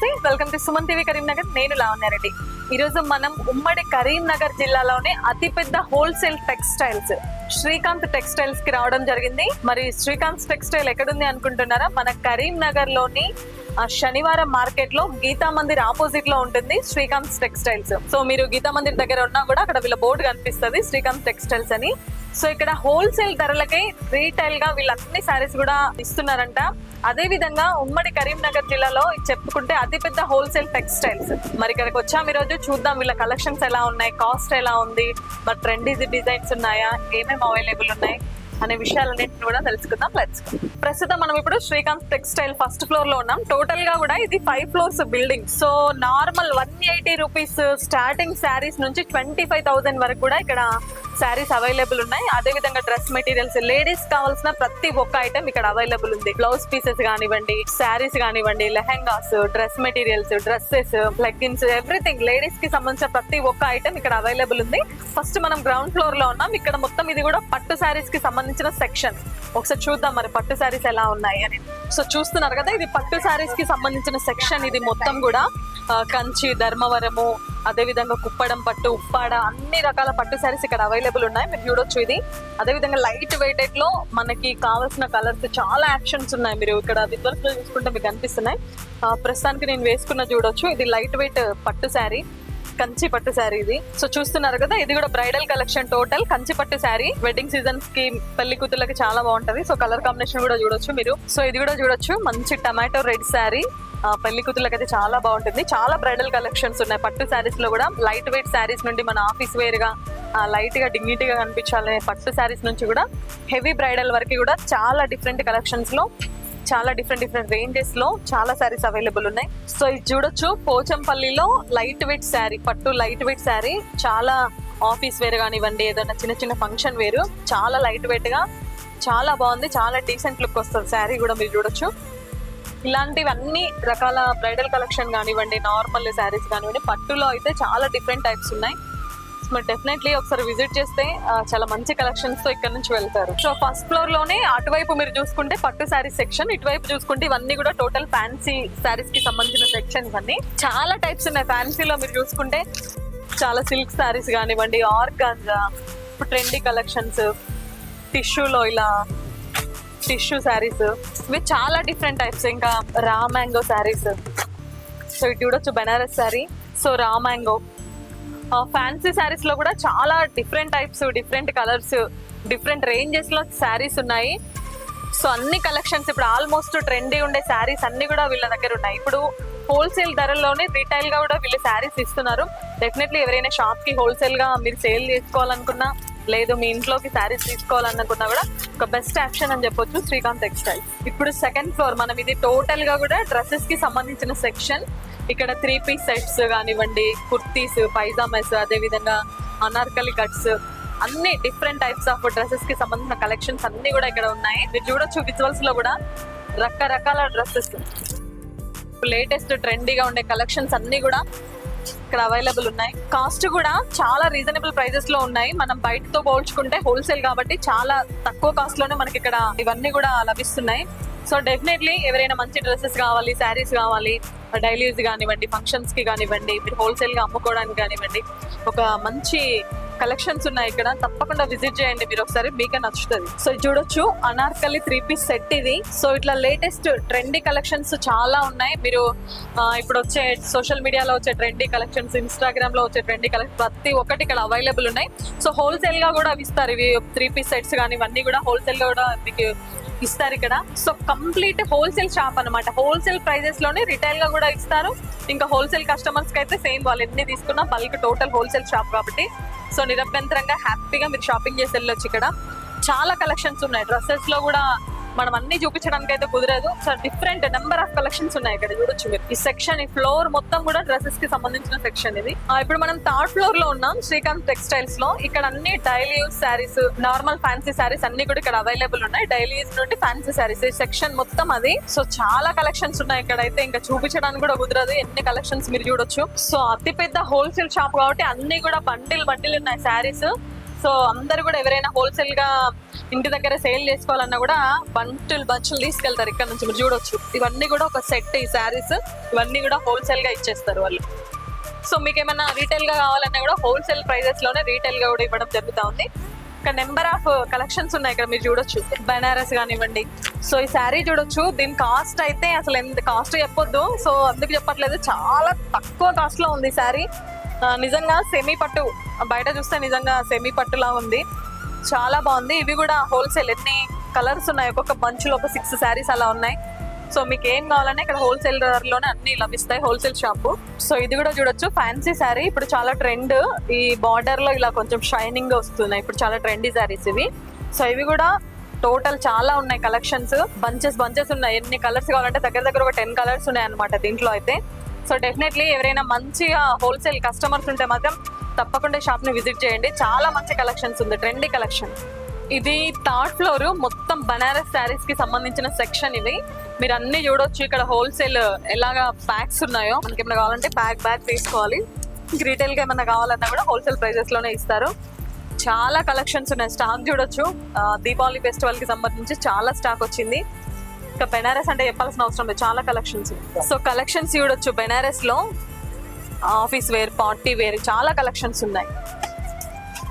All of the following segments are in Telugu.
Welcome to Suman TV Karimnagar. నేను లావణ్యారెడ్డి. ఈరోజు మనం ఉమ్మడి కరీంనగర్ జిల్లాలోనే అతిపెద్ద హోల్సేల్ టెక్స్టైల్స్ శ్రీకాంత్ టెక్స్టైల్స్కి రావడం జరిగింది. మరి శ్రీకాంత్ టెక్స్టైల్ ఎక్కడుంది అనుకుంటున్నారా? మన కరీంనగర్లోని శనివారం మార్కెట్లో గీతా మందిర్ ఆపోజిట్లో ఉంటుంది శ్రీకాంత్ టెక్స్టైల్స్. సో మీరు గీతా మందిర్ దగ్గర ఉన్నా కూడా అక్కడ వీళ్ళ బోర్డు కనిపిస్తుంది శ్రీకాంత్ టెక్స్టైల్స్ అని. సో ఇక్కడ హోల్సేల్ ధరలకే రీటైల్గా వీళ్ళన్ని సారీస్ కూడా ఇస్తున్నారంట. అదే విధంగా ఉమ్మడి కరీంనగర్ జిల్లాలో చెప్పుకుంటే అతిపెద్ద హోల్సేల్ టెక్స్టైల్స్ మరి ఇక్కడికి వచ్చాము ఈరోజు రోజు చూద్దాం వీళ్ళ కలెక్షన్స్ ఎలా ఉన్నాయి కాస్ట్ ఎలా ఉంది మరి ట్రెండీ డిజైన్స్ ఉన్నాయా ఏమేమి అవైలబుల్ ఉన్నాయి. అనే విషయాలన్నింటినీ కూడా తెలుసుకుందాం. లెట్స్ ప్రస్తుతం మనం ఇప్పుడు శ్రీకాంత్ టెక్స్టైల్ ఫస్ట్ ఫ్లోర్లో ఉన్నాం. టోటల్గా కూడా ఇది five floors building so normal one eighty rupees starting saris నుంచి ట్వంటీ ఫైవ్ థౌసండ్ వరకు కూడా ఇక్కడ శారీస్ అవైలబుల్ ఉన్నాయి. అదే విధంగా డ్రెస్ మెటీరియల్స్ లేడీస్ కావాల్సిన ప్రతి ఒక్క ఐటమ్ ఇక్కడ అవైలబుల్ ఉంది. బ్లౌజ్ పీసెస్ కానివ్వండి శారీస్ కానివ్వండి lehengas dress materials dresses leggings everything లేడీస్కి సంబంధించిన ప్రతి ఒక్క ఐటమ్ ఇక్కడ అవైలబుల్ ఉంది. ఫస్ట్ మనం గ్రౌండ్ ఫ్లోర్లో ఉన్నాం. ఇక్కడ మొత్తం ఇది కూడా పట్టు శారీస్కి సంబంధించిన సెక్షన్ ఒకసారి చూద్దాం మరి పట్టు శారీస్ ఎలా ఉన్నాయి అని. సో చూస్తున్నారు కదా ఇది పట్టు శారీస్కి సంబంధించిన సెక్షన్ ఇది మొత్తం కూడా కంచి ధర్మవరము అదే విధంగా కుప్పడం పట్టు ఉప్పాడ అన్ని రకాల పట్టు శారీస్ ఇక్కడ అవైలబుల్ ఉన్నాయి. మీరు చూడొచ్చు ఇది. అదే విధంగా లైట్ వెయిటెడ్లో మనకి కావాల్సిన కలర్స్ చాలా యాక్షన్స్ ఉన్నాయి. మీరు ఇక్కడ విద్వర్స్లో చూసుకుంటే మీకు కనిపిస్తున్నాయి ఆ, ప్రస్తుతానికి నేను వేసుకున్న చూడొచ్చు. ఇది లైట్ వెయిట్ పట్టు శారీ కంచి పట్టు శారీ ఇది. సో చూస్తున్నారు కదా ఇది కూడా బ్రైడల్ కలెక్షన్ టోటల్. కంచి పట్టు శారీ వెడ్డింగ్ సీజన్స్కి పెళ్ళి కూతుర్లకి చాలా బాగుంటది. సో కలర్ కాంబినేషన్ కూడా చూడొచ్చు మీరు. సో ఇది కూడా చూడొచ్చు. మంచి టమాటో రెడ్ శారీ. పెళ్ళి కూతుర్లకి అయితే చాలా బాగుంటుంది. చాలా బ్రైడల్ కలెక్షన్స్ ఉన్నాయి. పట్టు శారీస్లో కూడా లైట్ వెయిట్ శారీస్ నుండి మన ఆఫీస్ వేర్గా లైట్గా డిగ్నిటీగా కనిపించాలనే పట్టు శారీస్ నుంచి కూడా హెవీ బ్రైడల్ వరకు కూడా చాలా డిఫరెంట్ కలెక్షన్స్లో చాలా డిఫరెంట్ డిఫరెంట్ రేంజెస్లో చాలా సారీస్ అవైలబుల్ ఉన్నాయి. సో ఇది చూడొచ్చు. పోచంపల్లిలో లైట్ వెయిట్ శారీ పట్టు లైట్ వెయిట్ శారీ చాలా ఆఫీస్ వేర్ కానివ్వండి ఏదైనా చిన్న చిన్న ఫంక్షన్ వేరు చాలా లైట్ వెయిట్గా చాలా బాగుంది. చాలా డీసెంట్ లుక్ వస్తుంది. శారీ కూడా మీరు చూడొచ్చు. ఇలాంటివన్నీ రకాల బ్రైడల్ కలెక్షన్ కానివ్వండి నార్మల్ శారీస్ కానివ్వండి పట్టులో అయితే చాలా డిఫరెంట్ టైప్స్ ఉన్నాయి. మరి డెఫినెట్లీ ఒకసారి విజిట్ చేస్తే చాలా మంచి కలెక్షన్స్తో ఇక్కడ నుంచి వెళ్తారు. సో ఫస్ట్ ఫ్లోర్లోనే అటువైపు మీరు చూసుకుంటే పట్టు శారీస్ సెక్షన్ ఇటువైపు చూసుకుంటే ఇవన్నీ కూడా టోటల్ ఫ్యాన్సీ శారీస్కి సంబంధించిన సెక్షన్స్ అన్ని చాలా టైప్స్ ఉన్నాయి. ఫ్యాన్సీలో మీరు చూసుకుంటే చాలా సిల్క్ శారీస్ కానివ్వండి ఆర్గాంజా ట్రెండీ కలెక్షన్స్ టిష్యూలో ఇలా టిష్యూ శారీస్ ఇవి చాలా డిఫరెంట్ టైప్స్ ఇంకా రా మ్యాంగో శారీస్ సో ఇటు చూడొచ్చు Banaras sari so raw mango fancy శారీస్లో కూడా చాలా different types different colours different రేంజెస్లో saris ఉన్నాయి సో అన్ని కలెక్షన్స్ ఇప్పుడు ఆల్మోస్ట్ ట్రెండీ ఉండే శారీస్ అన్ని కూడా వీళ్ళ దగ్గర ఉన్నాయి ఇప్పుడు హోల్సేల్ ధరల్లోనే రీటైల్గా కూడా వీళ్ళు శారీస్ ఇస్తున్నారు. డెఫినెట్లీ ఎవరైనా షాప్కి హోల్సేల్గా మీరు సేల్ చేసుకోవాలనుకున్నా లేదు మీ ఇంట్లోకి శారీస్ తీసుకోవాలనుకున్నా కూడా ఒక బెస్ట్ ఆప్షన్ అని చెప్పొచ్చు శ్రీకాంత్ టెక్స్టైల్ ఇప్పుడు సెకండ్ ఫ్లోర్ మనం ఇది టోటల్గా కూడా డ్రెస్సెస్కి సంబంధించిన సెక్షన్ ఇక్కడ త్రీ పీస్ సెట్స్ కానివ్వండి కుర్తీస్ పైజామాస్ అదే విధంగా అనార్కలి కట్స్ అన్ని డిఫరెంట్ టైప్స్ ఆఫ్ డ్రెస్సెస్కి సంబంధించిన కలెక్షన్స్ అన్ని కూడా ఇక్కడ ఉన్నాయి. మీరు చూడొచ్చు విజువల్స్లో కూడా రకరకాల డ్రెస్సెస్ లేటెస్ట్ ట్రెండీగా ఉండే కలెక్షన్స్ అన్ని కూడా ఇక్కడ అవైలబుల్ ఉన్నాయి. కాస్ట్ కూడా చాలా రీజనబుల్ ప్రైజెస్లో ఉన్నాయి. మనం బయటతో పోల్చుకుంటే హోల్సేల్ కాబట్టి చాలా తక్కువ కాస్ట్లోనే మనకి ఇక్కడ ఇవన్నీ కూడా లభిస్తున్నాయి. సో డెఫినెట్లీ ఎవరైనా మంచి డ్రెస్సెస్ కావాలి శారీస్ కావాలి డైలీస్ కానివ్వండి ఫంక్షన్స్కి కానివ్వండి మీరు హోల్సేల్గా అమ్ముకోవడానికి కానివ్వండి ఒక మంచి కలెక్షన్స్ ఉన్నాయి ఇక్కడ. తప్పకుండా విజిట్ చేయండి మీరు ఒకసారి. మీకే నచ్చుతుంది. సో చూడొచ్చు. అనార్కలి త్రీ పీస్ సెట్ ఇది. సో ఇట్లా లేటెస్ట్ ట్రెండీ కలెక్షన్స్ చాలా ఉన్నాయి. మీరు ఇప్పుడు వచ్చే సోషల్ మీడియాలో వచ్చే ట్రెండీ కలెక్షన్స్ ఇన్స్టాగ్రామ్లో వచ్చే ట్రెండీ కలెక్షన్ ప్రతి ఒక్కటి ఇక్కడ అవైలబుల్ ఉన్నాయి. సో హోల్సేల్గా కూడా అవి ఇస్తారు. ఇవి త్రీ పీస్ సెట్స్ కానీ ఇవన్నీ కూడా హోల్సేల్గా కూడా మీకు ఇస్తారు ఇక్కడ. సో కంప్లీట్ హోల్సేల్ షాప్ అన్నమాట. హోల్సేల్ ప్రైజెస్లోనే రిటైల్గా కూడా ఇస్తారు. ఇంకా హోల్సేల్ కస్టమర్స్కి అయితే సేమ్ వాళ్ళు ఎన్ని తీసుకున్నా బల్క్ టోటల్ హోల్సేల్ షాప్ కాబట్టి. సో నిరభ్యంతరంగా హ్యాపీగా మీరు షాపింగ్ చేసి వెళ్ళొచ్చు ఇక్కడ. చాలా కలెక్షన్స్ ఉన్నాయి. డ్రెస్సెస్లో కూడా మనం అన్ని చూపించడానికి అయితే కుదరదు. So different number of collections ఉన్నాయి ఇక్కడ చూడొచ్చు మీరు. ఈ సెక్షన్ ఈ ఫ్లోర్ మొత్తం కూడా డ్రెస్సెస్కి సంబంధించిన సెక్షన్ ఇది. ఇప్పుడు మనం థర్డ్ ఫ్లోర్లో ఉన్నాం శ్రీకాంత్ టెక్స్టైల్స్లో. ఇక్కడ అన్ని daily use sarees normal fancy sarees అన్ని కూడా ఇక్కడ అవైలబుల్ ఉన్నాయి. డైలీ యూస్ నుండి ఫ్యాన్సీ శారీస్ ఈ సెక్షన్ మొత్తం అది. సో చాలా కలెక్షన్స్ ఉన్నాయి ఇక్కడ అయితే. ఇంకా చూపించడానికి కూడా కుదరదు. ఎన్ని కలెక్షన్స్ మీరు చూడొచ్చు. సో అతి పెద్ద హోల్సేల్ షాప్ కాబట్టి అన్ని కూడా బండిల్ బండిల్ ఉన్నాయి శారీస్ సో అందరు కూడా ఎవరైనా హోల్సేల్గా ఇంటి దగ్గర సేల్ చేసుకోవాలన్నా కూడా బంచులు బంచులు తీసుకెళ్తారు ఇక్కడ నుంచి. మీరు చూడొచ్చు. ఇవన్నీ కూడా ఒక సెట్ ఈ శారీస్ ఇవన్నీ కూడా హోల్సేల్గా ఇచ్చేస్తారు వాళ్ళు. సో మీకు ఏమైనా రీటైల్గా కావాలన్నా కూడా హోల్సేల్ ప్రైజెస్లోనే రీటైల్గా కూడా ఇవ్వడం జరుగుతూ ఉంది. ఇక్కడ నెంబర్ ఆఫ్ కలెక్షన్స్ ఉన్నాయి ఇక్కడ మీరు చూడొచ్చు. బనారస్ కానివ్వండి. సో ఈ శారీ చూడొచ్చు. దీని కాస్ట్ అయితే అసలు ఎంత కాస్ట్ చెప్పొద్దు. సో అందుకు చెప్పట్లేదు. చాలా తక్కువ కాస్ట్లో ఉంది ఈ శారీ నిజంగా సెమీ పట్టు. బయట చూస్తే నిజంగా సెమీ పట్టులా ఉంది. చాలా బాగుంది. ఇవి కూడా హోల్సేల్ ఎన్ని కలర్స్ ఉన్నాయి? ఒక్కొక్క బంచ్లో ఒక సిక్స్ శారీస్ అలా ఉన్నాయి. సో మీకు ఏం కావాలన్నా ఇక్కడ హోల్సేల్లోనే అన్ని లభిస్తాయి హోల్సేల్ షాపు సో ఇది కూడా చూడొచ్చు. ఫ్యాన్సీ శారీ ఇప్పుడు చాలా ట్రెండ్ ఈ బార్డర్లో ఇలా కొంచెం షైనింగ్ వస్తున్నాయి. ఇప్పుడు చాలా ట్రెండీ శారీస్ ఇవి. సో ఇవి కూడా టోటల్ చాలా ఉన్నాయి కలెక్షన్స్ బంచెస్ బంచెస్ ఉన్నాయి. ఎన్ని కలర్స్ కావాలంటే దగ్గర దగ్గర ఒక టెన్ కలర్స్ ఉన్నాయి అనమాట దీంట్లో అయితే. సో డెఫినెట్లీ ఎవరైనా మంచిగా హోల్సేల్ కస్టమర్స్ ఉంటే మాత్రం తప్పకుండా షాప్ని విజిట్ చేయండి. చాలా మంచి కలెక్షన్స్ ఉంది ట్రెండీ కలెక్షన్ ఇది థర్డ్ ఫ్లోర్ మొత్తం బనారస్ శారీస్కి సంబంధించిన సెక్షన్ ఇది. మీరు అన్ని చూడొచ్చు ఇక్కడ హోల్సేల్ ఎలాగా ప్యాక్స్ ఉన్నాయో. మనకి ఏమైనా కావాలంటే ప్యాక్ బ్యాగ్ తీసుకోవాలి. రీటైల్గా ఏమైనా కావాలన్నా కూడా హోల్సేల్ ప్రైజెస్లోనే ఇస్తారు. చాలా కలెక్షన్స్ ఉన్నాయి స్టాక్ చూడొచ్చు. దీపావళి ఫెస్టివల్కి సంబంధించి చాలా స్టాక్ వచ్చింది. ఇంకా బెనారస్ అంటే చెప్పాల్సిన అవసరం లేదు. చాలా కలెక్షన్స్ సో కలెక్షన్స్ చూడొచ్చు. బెనారస్లో ఆఫీస్ వేర్ పార్టీ వేర్ చాలా కలెక్షన్స్ ఉన్నాయి.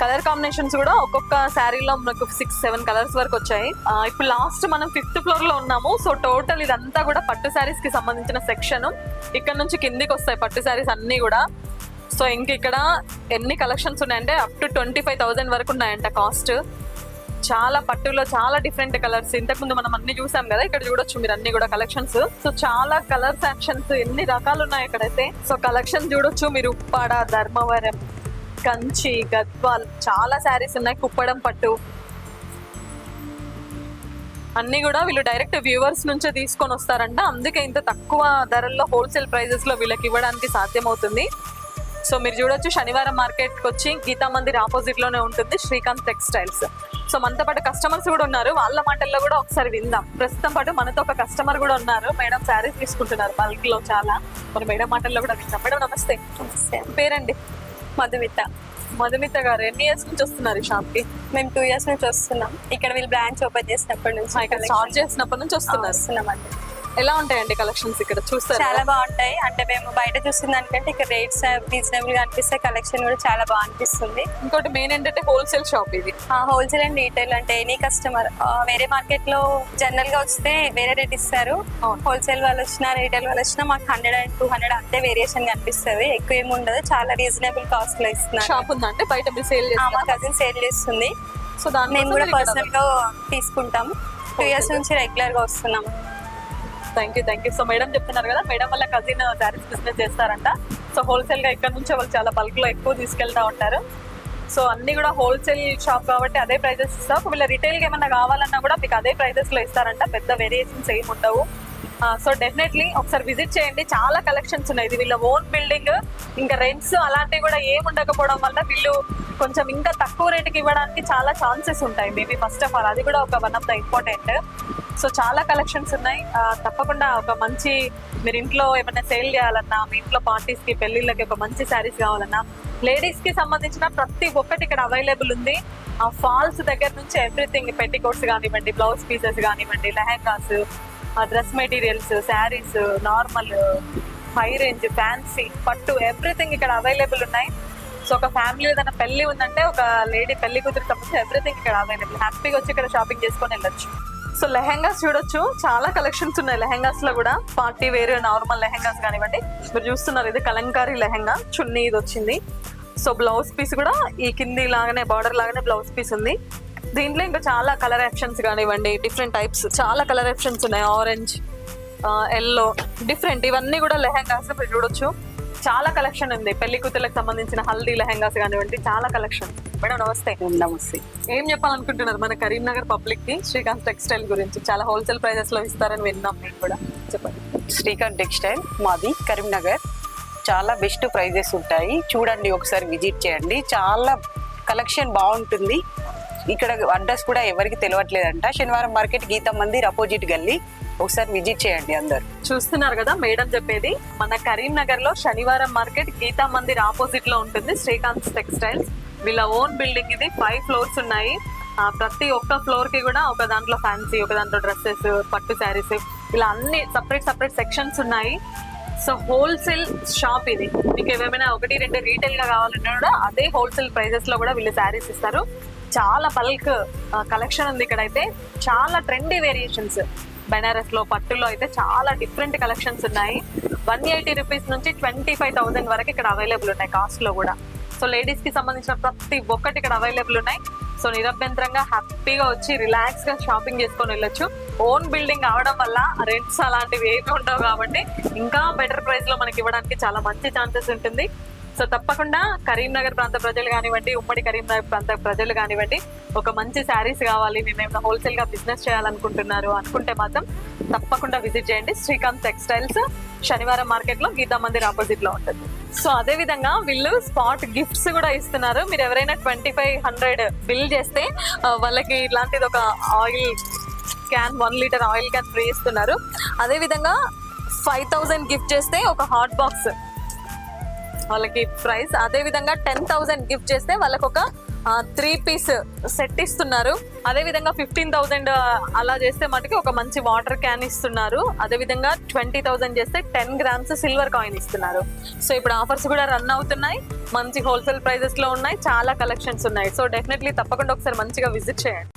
కలర్ కాంబినేషన్స్ కూడా ఒక్కొక్క శారీలో మనకు సిక్స్ సెవెన్ కలర్స్ వరకు వచ్చాయి. ఇప్పుడు లాస్ట్ మనం ఫిఫ్త్ ఫ్లోర్లో ఉన్నాము. సో టోటల్ ఇదంతా కూడా పట్టు శారీస్కి సంబంధించిన సెక్షన్ ఇక్కడ నుంచి కిందికి వస్తాయి పట్టు శారీస్ అన్ని కూడా. సో ఇంక ఇక్కడ ఎన్ని కలెక్షన్స్ ఉన్నాయంటే up to twenty five thousand వరకు ఉన్నాయంట కాస్ట్ చాలా పట్టులో చాలా డిఫరెంట్ కలర్స్ ఇంతకుముందు మనం అన్ని చూసాం కదా ఇక్కడ చూడొచ్చు మీరు అన్ని కూడా కలెక్షన్స్ సో చాలా కలర్స్ యాక్షన్స్ ఎన్ని రకాలు ఉన్నాయి ఇక్కడైతే. సో కలెక్షన్ చూడొచ్చు మీరు. ఉప్పాడ ధర్మవరం కంచి గద్వాల్ చాలా శారీస్ ఉన్నాయి. కుప్పడం పట్టు. అన్ని కూడా వీళ్ళు డైరెక్ట్ వ్యూవర్స్ నుంచే తీసుకొని వస్తారంట. అందుకే ఇంత తక్కువ ధరల్లో హోల్సేల్ ప్రైజెస్లో వీళ్ళకి ఇవ్వడానికి సాధ్యమవుతుంది. సో మీరు చూడొచ్చు శనివారం మార్కెట్కి వచ్చి గీతా మందిర్ ఆపోజిట్లోనే ఉంటుంది శ్రీకాంత్ టెక్స్టైల్స్ సో మనతో పాటు కస్టమర్స్ కూడా ఉన్నారు. వాళ్ళ మాటల్లో కూడా ఒకసారి విందాం. ప్రస్తుతం పాటు మనతో ఒక కస్టమర్ కూడా ఉన్నారు. మేడం శారీస్ తీసుకుంటున్నారు. బల్క్లో చాలా. మరి మేడం మాటల్లో కూడా విందాం. మేడం నమస్తే. పేరండి? మధుమిత. మధుమిత గారు ఎన్ని ఇయర్స్ నుంచి వస్తున్నారు ఈ షాప్కి? మేము టూ ఇయర్స్ నుంచి వస్తున్నాం. ఇక్కడ వీళ్ళు బ్రాంచ్ ఓపెన్ చేసినప్పటి నుంచి స్టార్ట్ చేసినప్పటి నుంచి వస్తున్నారు. వస్తున్నాం అండి ఎలా ఉంటాయండి కలెక్షన్స్ ఇక్కడ? చూస్తారు చాలా బాగుంటాయి. అంటే మేము బయట చూసిన దానికంటే ఇక్కడ రేట్స్ రీజనబుల్గా అనిపిస్తే కలెక్షన్ కూడా చాలా బాగా అనిపిస్తుంది. ఇంకోటి మెయిన్ ఏంటంటే హోల్సేల్ షాప్ ఇది. హోల్సేల్ అండ్ రీటైల్ అంటే ఎనీ కస్టమర్ వేరే మార్కెట్లో జనరల్గా వస్తే వేరే రేట్ ఇస్తారు. హోల్సేల్ వాళ్ళు వచ్చినా రీటైల్ వాళ్ళు వచ్చినా మాకు హండ్రెడ్ అండ్ టూ హండ్రెడ్ అంతే వేరియేషన్ కనిపిస్తుంది. ఎక్కువ ఏమి ఉండదు. చాలా రీజనబుల్ కాస్ట్లో ఇస్తున్నారు. షాప్ ఉందంటే బయట సేల్ మా కజిన్ సేల్ చేస్తుంది. సో దాని మేము కూడా పర్సనల్గా తీసుకుంటాం టూ ఇయర్స్ నుంచి రెగ్యులర్గా వస్తున్నాం thank you thank you so madam చెప్తున్నారు కదా మేడం వాళ్ళ కజిన్ శారీస్ బిజినెస్ చేస్తారంట. సో హోల్సేల్గా ఇక్కడ నుంచి వాళ్ళు చాలా బల్క్లో ఎక్కువ తీసుకెళ్తా ఉంటారు. సో అన్ని కూడా హోల్సేల్ షాప్ కాబట్టి అదే ప్రైజెస్ ఇస్తాం. ఒకవేళ రిటైల్గా ఏమన్నా కావాలన్నా కూడా మీకు అదే ప్రైజెస్లో ఇస్తారంట. పెద్ద వేరియేషన్స్ ఏమి ఉండవు. సో డెఫినెట్లీ ఒకసారి విజిట్ చేయండి. చాలా కలెక్షన్స్ ఉన్నాయి. ఇది వీళ్ళ ఓన్ బిల్డింగ్ ఇంకా రెంట్స్ అలాంటివి కూడా ఏమి ఉండకపోవడం వల్ల వీళ్ళు కొంచెం ఇంకా తక్కువ రేటుకి ఇవ్వడానికి చాలా ఛాన్సెస్ ఉంటాయి. మేబీ ఫస్ట్ ఆఫ్ ఆల్ అది కూడా ఒక one of the important so చాలా కలెక్షన్స్ ఉన్నాయి. తప్పకుండా ఒక మంచి మీరు ఇంట్లో ఏమైనా సేల్ చేయాలన్నా మీ ఇంట్లో పార్టీస్కి పెళ్ళిళ్ళకి ఒక మంచి శారీస్ కావాలన్నా లేడీస్కి సంబంధించిన ప్రతి ఒక్కటి ఇక్కడ అవైలబుల్ ఉంది. ఆ ఫాల్స్ దగ్గర నుంచి ఎవ్రీథింగ్ పెట్టికోట్స్ కానివ్వండి బ్లౌజ్ పీసెస్ కానివ్వండి lehengas dress materials sarees normal high range fancy పట్టు ఎవ్రీథింగ్ ఇక్కడ అవైలబుల్ ఉన్నాయి. సో ఒక ఫ్యామిలీ ఏదైనా పెళ్ళి ఉందంటే ఒక లేడీ పెళ్ళి కుదిరి సంబంధించి ఎవ్రీథింగ్ ఇక్కడ అవైలబుల్ హ్యాపీగా వచ్చి ఇక్కడ షాపింగ్ చేసుకొని వెళ్ళొచ్చు. సో లెహెంగాస్ చూడొచ్చు. చాలా కలెక్షన్స్ ఉన్నాయి లెహెంగాస్లో కూడా. పార్టీ వేర్ నార్మల్ లెహెంగాస్ కానివ్వండి. మీరు చూస్తున్నారు ఇది కలంకారీ లెహెంగా. చున్నీ ఇది వచ్చింది. సో బ్లౌజ్ పీస్ కూడా ఈ కింది లాగానే బార్డర్ లాగానే బ్లౌజ్ పీస్ ఉంది. దీంట్లో ఇంకా చాలా కలర్ ఆప్షన్స్ కానివ్వండి డిఫరెంట్ టైప్స్ చాలా కలర్ ఆప్షన్స్ ఉన్నాయి. ఆరెంజ్ ఎల్లో డిఫరెంట్ ఇవన్నీ కూడా లెహంగాస్ మీరు చూడొచ్చు. చాలా కలెక్షన్ ఉంది. పెళ్ళి కూతుర్లకు సంబంధించిన హల్దీ లెహంగాస్ కానివ్వండి చాలా కలెక్షన్ మేడం నమస్తే. నమస్తే. ఏం చెప్పాలనుకుంటున్నారు మన కరీంనగర్ పబ్లిక్కి? శ్రీకాంత్ టెక్స్టైల్ గురించి. చాలా హోల్సేల్ ప్రైజెస్లో ఇస్తారని విన్నాం మేము కూడా. చెప్పండి. శ్రీకాంత్ టెక్స్టైల్ మాది కరీంనగర్. చాలా బెస్ట్ ప్రైజెస్ ఉంటాయి. చూడండి ఒకసారి విజిట్ చేయండి. చాలా కలెక్షన్ బాగుంటుంది. ఇక్కడ అడ్రస్ కూడా ఎవరికి తెలియట్లేదంట. శనివారం మార్కెట్ గీతా మందిర్ అపోజిట్ గల్లీ. ఒకసారి విజిట్ చేయండి అందరు. చూస్తున్నారు కదా మేడం చెప్పేది. మన కరీంనగర్లో శనివారం మార్కెట్ గీతా మందిర్ ఆపోజిట్లో ఉంటుంది. శ్రీకాంత్ టెక్స్టైల్స్. వీళ్ళ ఓన్ బిల్డింగ్ ఇది. ఫైవ్ ఫ్లోర్స్ ఉన్నాయి. ప్రతి ఒక్క ఫ్లోర్కి కూడా ఒక దాంట్లో ఫ్యాన్సీ ఒక దాంట్లో డ్రెస్సెస్ పట్టు శారీస్ ఇలా అన్ని సపరేట్ సపరేట్ సెక్షన్స్ ఉన్నాయి. సో హోల్సేల్ షాప్ ఇది. మీకు ఏమైనా ఒకటి రెండు రీటైల్గా కావాలన్నా కూడా అదే హోల్సేల్ ప్రైజెస్లో కూడా వీళ్ళు శారీస్ ఇస్తారు. చాలా బల్క్ కలెక్షన్ ఉంది ఇక్కడైతే. చాలా ట్రెండీ వేరియేషన్స్ బెనారస్లో పట్టులో అయితే చాలా డిఫరెంట్ కలెక్షన్స్ ఉన్నాయి. వన్ ఎయిటీ రూపీస్ నుంచి ట్వంటీ ఫైవ్ థౌసండ్ వరకు ఇక్కడ అవైలబుల్ ఉన్నాయి కాస్ట్లో కూడా. సో లేడీస్కి సంబంధించిన ప్రతి ఒక్కటి ఇక్కడ అవైలబుల్ ఉన్నాయి. సో నిరభ్యంతరంగా హ్యాపీగా వచ్చి రిలాక్స్గా షాపింగ్ చేసుకొని వెళ్ళొచ్చు. ఓన్ బిల్డింగ్ అవడం వల్ల రెంట్స్ అలాంటివి ఏమి ఉండవు కాబట్టి ఇంకా బెటర్ ప్రైస్లో మనకి ఇవ్వడానికి చాలా మంచి ఛాన్సెస్ ఉంటుంది. సో తప్పకుండా కరీంనగర్ ప్రాంత ప్రజలు కానివ్వండి ఉమ్మడి కరీంనగర్ ప్రాంత ప్రజలు కానివ్వండి ఒక మంచి శారీస్ కావాలి మేము ఏమైనా హోల్సేల్గా బిజినెస్ చేయాలనుకుంటున్నారు అనుకుంటే మాత్రం తప్పకుండా విజిట్ చేయండి. శ్రీకాంత్ టెక్స్టైల్స్ శనివారం మార్కెట్లో గీతా మందిర్ ఆపోజిట్లో ఉంటుంది. సో అదే విధంగా వీళ్ళు స్పాట్ గిఫ్ట్స్ కూడా ఇస్తున్నారు. మీరు ఎవరైనా ట్వంటీ ఫైవ్ హండ్రెడ్ బిల్ చేస్తే వాళ్ళకి ఇలాంటిది ఒక oil can one litre oil can free ఇస్తున్నారు. అదే విధంగా ఫైవ్ థౌసండ్ గిఫ్ట్ చేస్తే ఒక హాట్ బాక్స్ వాళ్ళకి ప్రైస్. అదే విధంగా టెన్ థౌసండ్ గిఫ్ట్ చేస్తే వాళ్ళకి ఒక త్రీ పీస్ సెట్ ఇస్తున్నారు. అదే విధంగా ఫిఫ్టీన్ థౌసండ్ అలా చేస్తే మటుకి ఒక మంచి వాటర్ క్యాన్ ఇస్తున్నారు. అదే విధంగా ట్వంటీ థౌసండ్ చేస్తే టెన్ గ్రామ్స్ సిల్వర్ కాయిన్ ఇస్తున్నారు. సో ఇప్పుడు ఆఫర్స్ కూడా రన్ అవుతున్నాయి. మంచి హోల్సేల్ ప్రైజెస్లో ఉన్నాయి. చాలా కలెక్షన్స్ ఉన్నాయి. సో డెఫినెట్లీ తప్పకుండా ఒకసారి మంచిగా విజిట్ చేయండి.